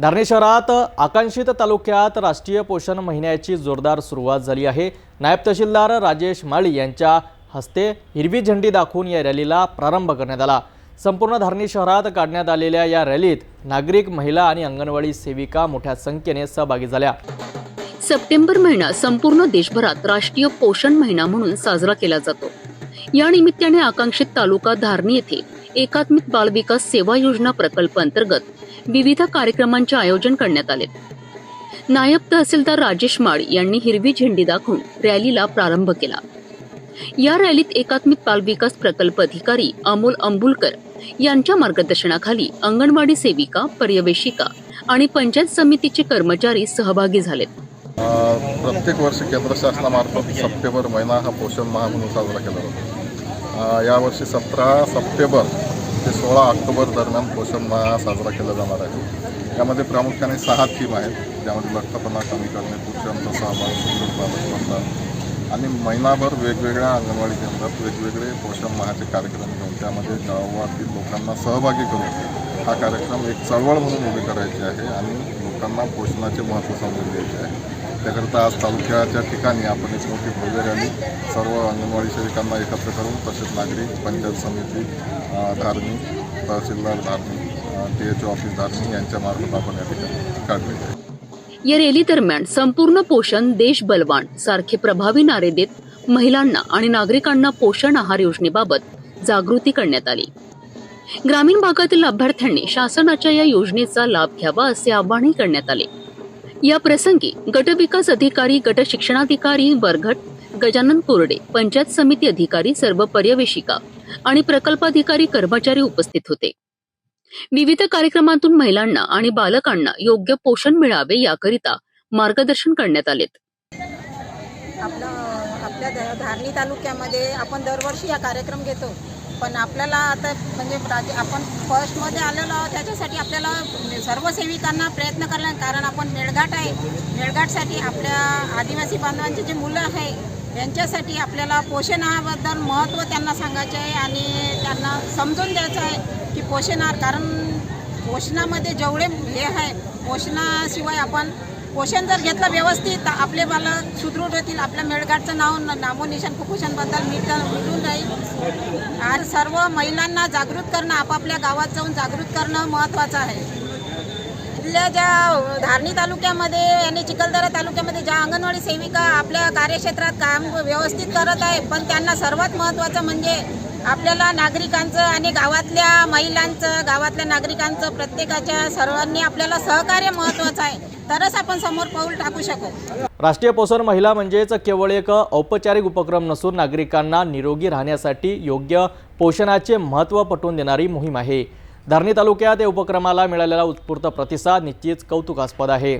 धारणे शहरात आकांक्षित तालुक्यात राष्ट्रीय पोषण महिन्याची जोरदार सुरुवात झाली आहे. नायब तहसीलदार राजेश माळी यांच्या हस्ते हिरवी झेंडी दाखवून या रॅलीला प्रारंभ करण्यात आला. संपूर्ण धारणी शहरात काढण्यात आलेल्या या रॅलीत नागरिक महिला आणि अंगणवाडी सेविका मोठ्या संख्येने सहभागी झाल्या. सप्टेंबर महिना संपूर्ण देशभरात राष्ट्रीय पोषण महिना म्हणून साजरा केला जातो. या निमित्ताने आकांक्षित तालुका धारणी येथे एकात्मिक बालविकास सेवा योजना प्रकल्प अंतर्गत विविध कार्यक्रमांचे आयोजन करण्यात आले. नायब तहसीलदार राजेश माळ यांनी हिरवी झेंडी दाखवून रॅलीला प्रारंभ केला. या रॅलीत एकात्मिक बालविकास प्रकल्प अधिकारी अमोल अंबुलकर यांच्या मार्गदर्शनाखाली अंगणवाडी सेविका पर्यवेशिका आणि पंचायत समितीचे कर्मचारी सहभागी झालेत. प्रत्येक वर्षी केंद्र शासनामार्फत सप्टेंबर महिना हा पोषण माह म्हणून साजरा केला जातो. यावर्षी सतरा सप्टेंबर ते सोळा ऑक्टोबर दरम्यान पोषण माह साजरा केला जाणार आहे. यामध्ये प्रामुख्याने सहा थीम आहेत. ज्यामध्ये लठ्ठपणा कमी करणे पुरुषांचा सहभाग सुदृढ बालस्पर्धा आणि महिनाभर वेगवेगळ्या अंगणवाडी केंद्रात वेगवेगळे पोषण माहाचे कार्यक्रम घेऊन त्यामध्ये गावातील लोकांना सहभागी करून हा कार्यक्रम एक चळवळ म्हणून उभी करायची आहे आणि लोकांना पोषणाचे महत्त्व समजून द्यायचे आहे. त्याकरता आज तालुक्याच्या ठिकाणी आपण एक मोठी भव्य रॅली सर्व अंगणवाडी सेविकांना एकत्र करून तसेच नागरिक पंचायत समिती अ, धारणी तहसीलदार Dharni T H office Dharni यांच्यामार्फत आपण या ठिकाणी काढले. या रॅली दरम्यान संपूर्ण पोषण देश बलवान सारखे प्रभावी नारे देत महिलांना आणि नागरिकांना पोषण आहार योजनेबाबत जागृती करण्यात आली. ग्रामीण भागातील लाभार्थ्यांनी शासनाच्या या योजनेचा लाभ घ्यावा असे आवाहनही करण्यात आले. या प्रसंगी गटविकास अधिकारी गट शिक्षणाधिकारी बरघट गजानन कोरडे पंचायत समिती अधिकारी सर्व पर्यवेशिका आणि प्रकल्पाधिकारी कर्मचारी उपस्थित होते. विविध कार्यक्रमातून महिलांना आणि बालकांना योग्य पोषण मिळावे याकरिता मार्गदर्शन करण्यात आलेत. आपल्या धारणी तालुक्यामध्ये आपण दरवर्षी हा कार्यक्रम घेतो. पण आपल्याला आता म्हणजे राजे आपण फर्स्टमध्ये आलेलो आहोत त्याच्यासाठी आपल्याला सर्व सेविकांना प्रयत्न करला कारण आपण मेळघाट आहे. मेळघाटसाठी आपल्या आदिवासी बांधवांचे जे मुलं आहे यांच्यासाठी आपल्याला पोषण आहाराबद्दल महत्त्व त्यांना सांगायचं आहे आणि त्यांना समजून द्यायचं आहे की पोषण आहार कारण पोषणामध्ये जेवढे हे आहे पोषणाशिवाय आपण पोषण जर घेतलं व्यवस्थित तर आपले बालक सुदृढ होतील. आपल्या मेळघाटचं नाव न- नामोनिशाण कुपोषणबद्दल मिट मिळून राहील आणि सर्व महिलांना जागृत करणं आपापल्या गावात जाऊन जागृत करणं महत्त्वाचं आहे. इथल्या ज्या धारणी तालुक्यामध्ये आणि चिखलदरा तालुक्यामध्ये ज्या अंगणवाडी सेविका आपल्या कार्यक्षेत्रात काम व्यवस्थित करत आहे पण त्यांना सर्वात महत्त्वाचं म्हणजे आपल्याला नागरिकांचं आणि गावातल्या महिलांचं गावातल्या नागरिकांचं प्रत्येकाच्या सर्वांनी आपल्याला सहकार्य महत्त्वाचं आहे. तरच आपण समोर पाऊल टाकू शकू. राष्ट्रीय पोषण महिला म्हणजेच केवळ एक औपचारिक उपक्रम नसून नागरिकांना निरोगी राहण्यासाठी योग्य पोषणाचे महत्त्व पटवून देणारी मोहीम आहे. धारणी तालुक्यात या उपक्रमाला मिळालेला उत्स्फूर्त प्रतिसाद निश्चित कौतुकास्पद आहे.